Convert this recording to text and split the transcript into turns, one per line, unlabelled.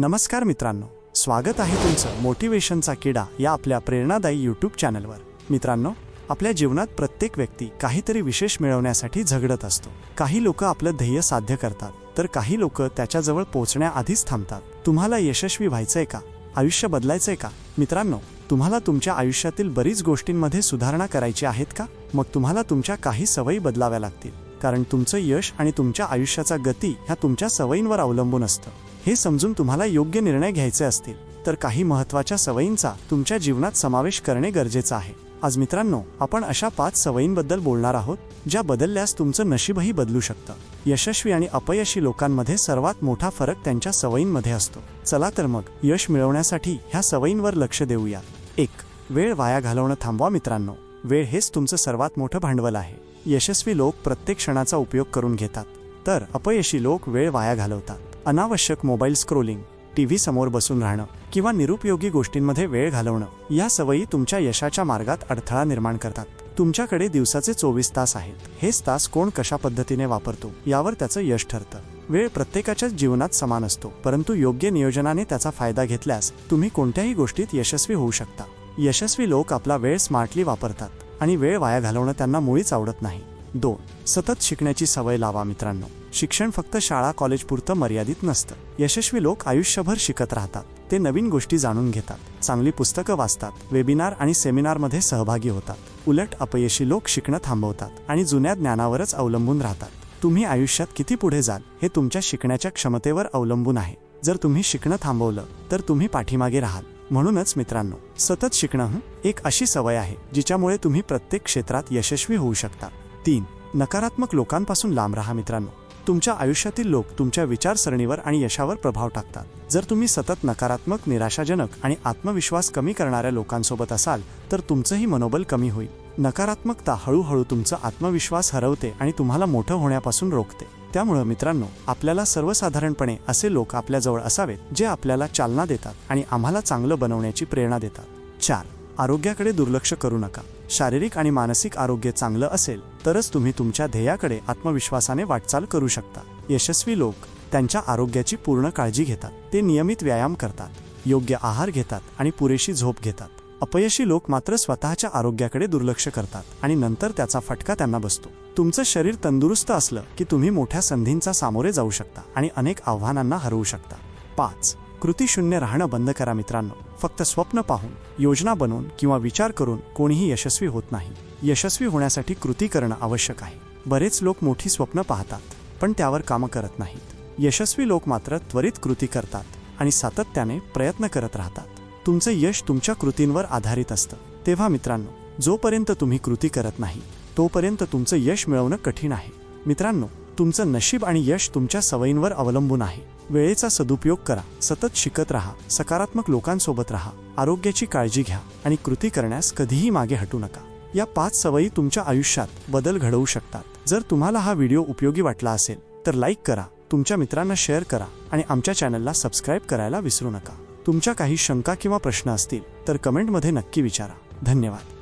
नमस्कार मित्रांनो. स्वागत आहे तुमचं मोटिवेशनचा किडा या आपल्या प्रेरणादायी यूट्यूब चॅनलवर. मित्रांनो आपल्या जीवनात प्रत्येक व्यक्ती काहीतरी विशेष मिळवण्यासाठी झगडत असतो. काही लोक आपलं ध्येय साध्य करतात तर काही लोक त्याच्याजवळ पोहोचण्याआधीच थांबतात. तुम्हाला यशस्वी व्हायचंय का? आयुष्य बदलायचंय का? मित्रांनो तुम्हाला तुमच्या आयुष्यातील बरीच गोष्टींमध्ये सुधारणा करायची आहेत का? मग तुम्हाला तुमच्या काही सवयी बदलाव्या लागतील. कारण तुमचं यश आणि तुमच्या आयुष्याचा गती ह्या तुमच्या सवयींवर अवलंबून असतं. हे समजून तुम्हाला योग्य निर्णय घ्यायचे असतील. तर काही महत्त्वाच्या सवयींचा तुमच्या जीवनात समावेश करणे गरजेचं आहे. आज मित्रांनो आपण अशा पाच सवयींबद्दल बोलणार आहोत ज्या बदलल्यास तुमचं नशीबही बदलू शकतं. यशस्वी आणि अपयशी लोकांमध्ये सर्वात मोठा फरक त्यांच्या सवयींमध्ये असतो. चला तर मग यश मिळवण्यासाठी ह्या सवयींवर लक्ष देऊया. एक वेळ वाया घालवणं थांबवा मित्रांनो. वेळ हेच तुमचं सर्वात मोठं भांडवल आहे. यशस्वी लोक प्रत्येक क्षणाचा उपयोग करून घेतात. तर अपयशी लोक वेळ वाया घालवतात. अनावश्यक मोबाईल स्क्रोलिंग टीव्ही समोर बसून राहणं किंवा निरुपयोगी गोष्टींमध्ये वेळ घालवणं या सवयी तुमच्या यशाच्या मार्गात अडथळा निर्माण करतात. तुमच्याकडे दिवसाचे चोवीस तास आहेत. हेच तास कोण कशा पद्धतीने वापरतो यावर त्याचं यश ठरतं. वेळ प्रत्येकाच्याच जीवनात समान असतो परंतु योग्य नियोजनाने त्याचा फायदा घेतल्यास तुम्ही कोणत्याही गोष्टीत यशस्वी होऊ शकता. यशस्वी लोक आपला वेळ स्मार्टली वापरतात. आणि वेळ वाया घालवणं त्यांना मुळीच आवडत नाही. दोन सतत शिकण्याची सवय लावा मित्रांनो. शिक्षण फक्त शाळा कॉलेज पुरतं मर्यादित नसतं. यशस्वी लोक आयुष्यभर शिकत राहतात. ते नवीन गोष्टी जाणून घेतात. चांगली पुस्तकं वाचतात. वेबिनार आणि सेमिनारमध्ये सहभागी होतात. उलट अपयशी लोक शिकणं थांबवतात आणि जुन्या ज्ञानावरच अवलंबून राहतात. तुम्ही आयुष्यात किती पुढे जाल हे तुमच्या शिकण्याच्या क्षमतेवर अवलंबून आहे. जर तुम्ही शिकणं थांबवलं तर तुम्ही पाठीमागे राहाल. म्हणूनच मित्रांनो सतत शिकणं एक अशी सवय आहे जिच्यामुळे तुम्ही प्रत्येक क्षेत्रात यशस्वी होऊ शकता. तीन नकारात्मक लोकांपासून लांब राहा मित्रांनो. तुमच्या आयुष्यातील लोक तुमच्या विचारसरणीवर आणि यशावर प्रभाव टाकतात. जर तुम्ही सतत नकारात्मक निराशाजनक आणि आत्मविश्वास कमी करणाऱ्या लोकांसोबत असाल तर तुमचंही मनोबल कमी होईल. नकारात्मकता हळूहळू तुमचा आत्मविश्वास हरवते आणि तुम्हाला मोठं होण्यापासून रोखते. त्यामुळं मित्रांनो आपल्याला सर्वसाधारणपणे असे लोक आपल्याजवळ असावेत जे आपल्याला चालना देतात आणि आम्हाला चांगलं बनवण्याची प्रेरणा देतात. चार आरोग्याकडे दुर्लक्ष करू नका. शारीरिक आणि मानसिक आरोग्य चांगलं असेल तरच तुम्ही तुमच्या ध्येयाकडे आत्मविश्वासाने वाटचाल करू शकता. यशस्वी लोक त्यांच्या आरोग्याची पूर्ण काळजी घेतात. ते नियमित व्यायाम करतात योग्य आहार घेतात आणि पुरेशी झोप घेतात. अपयशी लोक मात्र स्वतःच्या आरोग्याकडे दुर्लक्ष करतात आणि नंतर त्याचा फटका त्यांना बसतो. तुमचं शरीर तंदुरुस्त असलं की तुम्ही मोठ्या संधींचा सामोरे जाऊ शकता आणि अनेक आव्हानांना हरवू शकता. पाच. कृतीशून्य राहणं बंद करा मित्रांनो. फक्त स्वप्न पाहून योजना बनवून किंवा विचार करून कोणीही यशस्वी होत नाही. यशस्वी होण्यासाठी कृती करणं आवश्यक आहे. बरेच लोक मोठी स्वप्न पाहतात पण त्यावर कामं करत नाही यशस्वी लोक मात्र त्वरित कृती करतात आणि सातत्याने प्रयत्न करत राहतात. तुमचं यश तुमच्या कृतींवर आधारित असतं. तेव्हा मित्रांनो जोपर्यंत तुम्ही कृती करत नाही तोपर्यंत तुमचं यश मिळवणं कठीण आहे. मित्रांनो तुमचं नशीब आणि यश तुमच्या सवयींवर अवलंबून आहे. वेळेचा सदुपयोग करा सतत शिकत राहा सकारात्मक लोकांसोबत राहा आरोग्याची काळजी घ्या आणि कृती करण्यास कधीही मागे हटू नका. या पाच सवयी तुमच्या आयुष्यात बदल घडवू शकतात. जर तुम्हाला हा व्हिडिओ उपयोगी वाटला असेल तर लाईक करा. तुमच्या मित्रांना शेअर करा आणि आमच्या चॅनलला सबस्क्राईब करायला विसरू नका. तुमच्या काही शंका किंवा प्रश्न असतील तर कमेंटमध्ये नक्की विचारा. धन्यवाद.